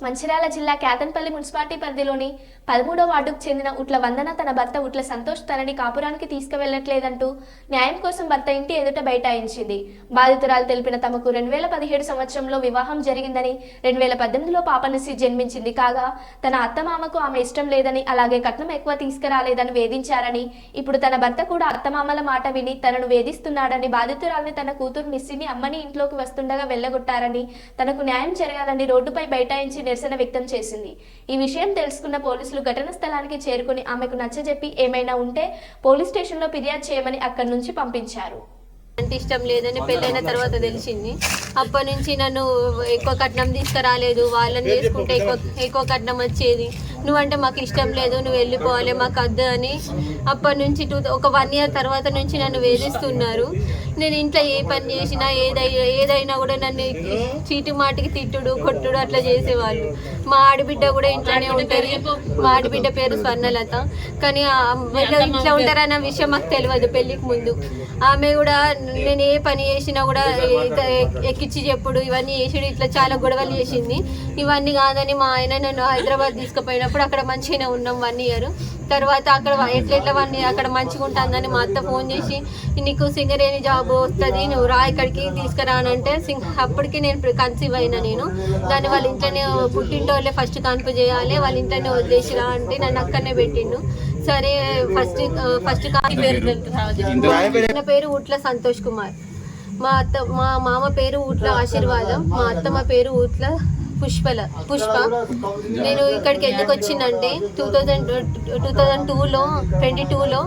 మంచిర్యాల జిల్లా కేతన్పల్లి మున్సిపాలిటీ పరిధిలోని పదమూడో వార్డుకు చెందిన ఉట్ల వందన తన భర్త ఉట్ల సంతోష్ తనని కాపురానికి తీసుకువెళ్ళట్లేదంటూ న్యాయం కోసం భర్త ఇంటి ఎదుట బైఠాయించింది. బాధితురాలు తెలిపిన తమకు రెండు వేల పదిహేడు సంవత్సరంలో వివాహం జరిగిందని రెండు వేల పద్దెనిమిదిలో పాపనసి జన్మించింది. కాగా తన అత్తమామకు ఆమె ఇష్టం లేదని అలాగే కట్నం ఎక్కువ తీసుకురాలేదని వేధించారని ఇప్పుడు తన భర్త కూడా అత్తమామల మాట విని తనను వేధిస్తున్నాడని బాధితురాల్ని తన కూతురు నిస్సిని అమ్మని ఇంట్లోకి వస్తుండగా వెళ్ళగొట్టారని తనకు న్యాయం జరగాలని రోడ్డుపై బైఠాయించి నిరసన వ్యక్తం చేసింది. ఈ విషయం తెలుసుకున్న పోలీసులు ఘటన స్థలానికి చేరుకుని ఆమెకు నచ్చజెప్పి ఏమైనా ఉంటే పోలీస్ స్టేషన్లో ఫిర్యాదు చేయమని అక్కడి నుంచి పంపించారు. అంటే ఇష్టం లేదని పెళ్ళైన తర్వాత తెలిసింది. అప్పటి నుంచి నన్ను ఎక్కువ కట్నం తీసుకురాలేదు. వాళ్ళని చేసుకుంటే ఎక్కువ ఎక్కువ కట్నం వచ్చేది. నువ్వంటే మాకు ఇష్టం లేదు నువ్వు వెళ్ళిపోవాలి మాకు వద్దు అని అప్పటి నుంచి టూ ఒక వన్ ఇయర్ తర్వాత నుంచి నన్ను వేధిస్తున్నారు. నేను ఇంట్లో ఏ పని చేసినా ఏదైనా ఏదైనా కూడా నన్ను చీటి మాటికి తిట్టుడు కొట్టుడు అట్లా చేసేవాళ్ళు. మా ఆడబిడ్డ కూడా ఇంట్లోనే ఉంటుంది. మా ఆడబిడ్డ పేరు స్వర్ణలత. కానీ ఆ వీళ్ళు ఇట్లా ఉంటారన్న విషయం మాకు తెలియదు పెళ్ళికి ముందు. ఆమె కూడా నేను ఏ పని చేసినా కూడా ఎక్కిచ్చి చెప్పుడు ఇవన్నీ చేసాడు. ఇట్లా చాలా గొడవలు చేసింది. ఇవన్నీ కాదని మా ఆయన నన్ను హైదరాబాద్ తీసుకుపోయినప్పుడు అక్కడ మంచిగానే ఉన్నాం వన్ ఇయర్. తర్వాత అక్కడ ఎట్లా ఎట్లా వన్ అక్కడ మంచిగా ఉంటుందని మా అత్త ఫోన్ చేసి నీకు సింగరేణి జాబ్ వస్తుంది నువ్వు రా ఇక్కడికి తీసుకురానంటే సింగ్ అప్పటికి నేను కన్సీవ్ అయినా నేను. దాన్ని వాళ్ళ ఇంట్లోనే పుట్టింటోళ్ళే ఫస్ట్ కాన్పు చేయాలి వాళ్ళ ఇంట్లోనే వదిలేసిరా అంటే నన్ను అక్కడనే పెట్టిండు. సరే ఫస్ట్ ఫస్ట్ పేరు ఆయన పేరు ఊట్ల సంతోష్ కుమార్. మా అత్త మా మామ పేరు ఊట్ల ఆశీర్వాదం మా అత్తమ్మ పేరు ఊట్ల పుష్పల పుష్ప. నేను ఇక్కడికి ఎందుకు వచ్చిందంటే టూ థౌజండ్ టూ థౌజండ్ టూలో ట్వంటీ టూలో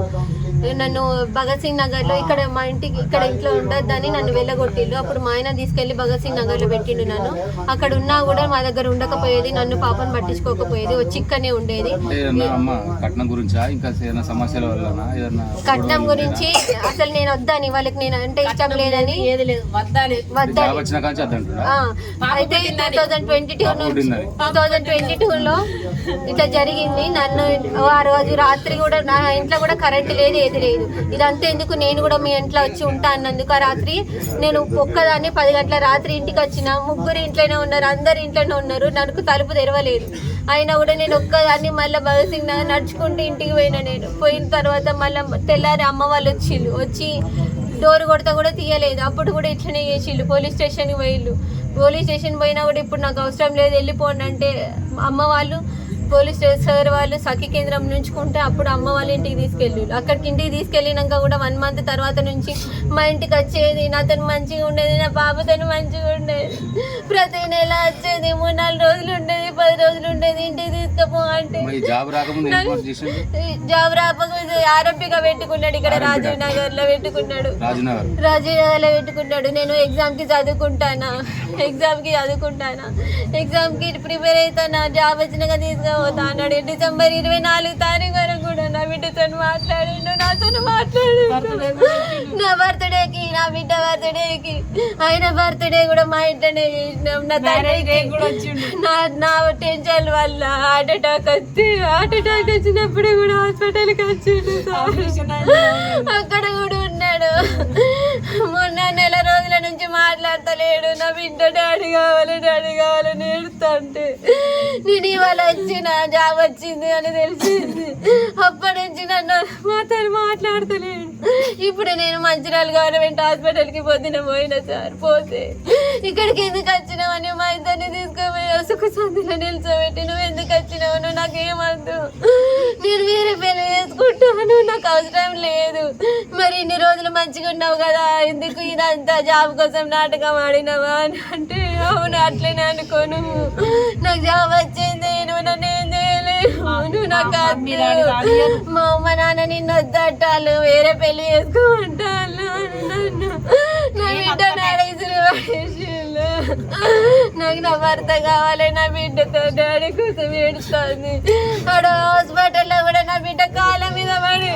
నన్ను భగత్ సింగ్ నగర్లో ఇక్కడ మా ఇంటికి ఇక్కడ ఇంట్లో ఉండొద్దని నన్ను వెళ్ళగొట్టిళ్ళు అప్పుడు మా ఆయన తీసుకెళ్ళి భగత్ సింగ్ నగర్లో పెట్టిండు నన్ను. అక్కడ ఉన్నా కూడా మా దగ్గర ఉండకపోయేది నన్ను పాపను పట్టించుకోకపోయేది వచ్చి ఇక్కడనే ఉండేది. కట్నం గురించా? ఇంకా ఏదైనా సమస్యల వల్లనా? ఏదన్నా కట్నం గురించి అసలు నేను వద్దని వాళ్ళకి నేను అంటే ఇష్టం లేదని అయితే టూ థౌజండ్ ట్వంటీ టూ నుంచి టూ థౌజండ్ ట్వంటీ టూలో ఇట్లా జరిగింది. నన్ను ఆ రోజు రాత్రి కూడా నా ఇంట్లో కూడా కరెంట్ లేదు అనేది లేదు. ఇదంతా ఎందుకు నేను కూడా మీ ఇంట్లో వచ్చి ఉంటా అన్నందుకు? ఆ రాత్రి నేను ఒక్కదాన్ని పది గంటల రాత్రి ఇంటికి వచ్చిన. ముగ్గురు ఇంట్లోనే ఉన్నారు అందరు ఇంట్లోనే ఉన్నారు. నాకు తలుపు తెరవలేదు. అయినా కూడా నేను ఒక్కదాన్ని మళ్ళీ భగత్ సింగ్ నగర్ నడుచుకుంటూ ఇంటికి పోయినా నేను. పోయిన తర్వాత మళ్ళీ తెల్లారి అమ్మ వాళ్ళు వచ్చిళ్ళు. వచ్చి డోర్ కొడతా కూడా తీయలేదు. అప్పుడు కూడా ఇట్లనే చేసిళ్ళు. పోలీస్ స్టేషన్కి పోయిళ్ళు. పోలీస్ స్టేషన్ పోయినా కూడా ఇప్పుడు నాకు అవసరం లేదు. వెళ్ళిపోండి అంటే అమ్మ వాళ్ళు పోలీస్ స్టేషన్ సార్ వాళ్ళు సఖి కేంద్రం నుంచుకుంటే అప్పుడు అమ్మ వాళ్ళ ఇంటికి తీసుకెళ్ళి అక్కడికి ఇంటికి తీసుకెళ్ళినాక కూడా వన్ మంత్ తర్వాత నుంచి మా ఇంటికి వచ్చేది నాతో మంచిగా ఉండేది నా పాపతో మంచిగా ఉండేది. ప్రతి నెల వచ్చేది అంటే జాబ్ రాకముందు ఆరోగ్యంగా పెట్టుకున్నాడు ఇక్కడ రాజీవ్ నగర్లో పెట్టుకున్నాడు రాజీవ్ నగర్లో పెట్టుకున్నాడు. నేను ఎగ్జామ్కి చదువుకుంటానా? ఎగ్జామ్కి చదువుకుంటానా? ఎగ్జామ్కి ప్రిపేర్ అవుతానా జాబ్ వచ్చినాక తీసుకుపోతా అన్నాడు డిసెంబర్ ఇరవై నాలుగు తారీఖు వరకు కూడా నా బిడ్డతో మాట్లాడిండు. నాతో మాట్లాడిండు నా బర్త్డేకి నా బిడ్డ బర్త్డేకి ఆయన బర్త్డే కూడా మా ఇంట్లోనే చేసినాం. నా తండ్రికి నా నా టెన్షన్ వల్ల హార్ట్ అటాక్ వచ్చి హార్ట్ అటాక్ వచ్చినప్పుడు కూడా హాస్పిటల్కి వచ్చిండు సార్. అక్కడ కూడా ఉన్నాడు. మొన్న నెల రోజుల మాట్లాడతలేడు. నా బిడ్డ డాడీ కావాలి డాడీ కావాలని ఏడుస్తుంటే నేను ఇవాళ వచ్చిన జాబ్ వచ్చింది అని తెలిసింది. అప్పటి నుంచి నన్ను మాతో మాట్లాడతలేడు. ఇప్పుడు నేను మంచిర్యాల గవర్నమెంట్ హాస్పిటల్కి పొద్దున పోయిన సార్ పోతే. ఇక్కడికి ఎందుకు వచ్చినావని మా ఇద్దరిని తీసుకుపోయి సుఖ సంధిలో నిల్చోబెట్టి నువ్వు ఎందుకు వచ్చినావు? నువ్వు నాకు ఏమద్దు చేసుకుంటాను నాకు అవసరం లేదు. మరి ఇన్ని రోజులు మంచిగా ఉన్నావు కదా ఎందుకు ఇదంతా జాబ్ కోసం నాటకం ఆడినావా అని అంటే అవును అట్లనే అనుకోను. నాకు జాబ్ వచ్చింది నువ్వు నన్ను ఏం చేయలేవు. నువ్వు నాకు. మా అమ్మ నాన్న నిన్ను వద్దట్టాలు వేరే పెళ్ళి చేసుకోమంటాను నన్ను. నాకు నా భర్త కావాలి నా బిడ్డతో డాడీ కోసం ఏడుస్తుంది. ఆడ హాస్పిటల్లో కూడా నా బిడ్డ కాళ్ళ మీద పడి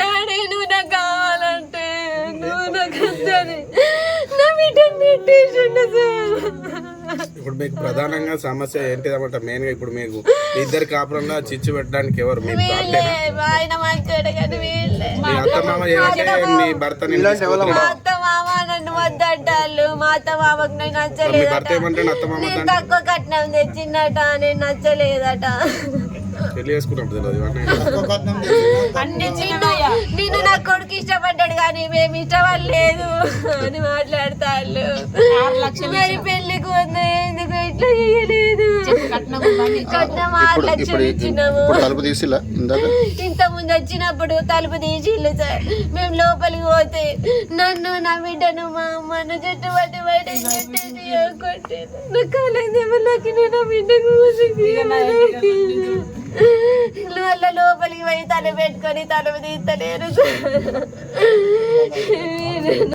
డాడీ నువ్వు నాకు కావాలంటే నువ్వు నాకు వద్దని నా బిడ్డ సార్. ఇప్పుడు మీకు ప్రధానంగా సమస్య ఏంటిదన్నమాట? మెయిన్గా ఇప్పుడు మీకు ఇద్దరు కాపురంలో చిచ్చు పెట్టడానికి ఎవరు? మీ అత్త మామ ఏమంటే మీ భర్త నన్ను వద్దంటాళ్ళు మా అత్త మామకు నేను నచ్చలేదట. నేను తక్కువ కట్నం తెచ్చిందట నేను నచ్చలేదట. నిన్ను నిన్ను నా కొడుకు ఇష్టపడ్డాడు. కానీ మేము ఇష్టపడలేదు అని మాట్లాడతాళ్ళు. మరి పెళ్ళికి వద్దా ఎందుకు ఇట్లా చేయలేదు? కట్నం ఆరు లక్షలు ఇచ్చినాము. తలుపు తీసిలా ఇందాక? ఇంత ముందు వచ్చినప్పుడు తలుపు తీసిళ్ళు సార్. మేము లోపలికి పోతే నన్ను నా బిడ్డను మా అమ్మను చుట్టూ పట్టి బయట కొట్టేది నా కాలేజీ నా బిడ్డకు వాళ్ళ లోపలికి పోయి తల పెట్టుకొని తలుపు తీస్తలేరు సార్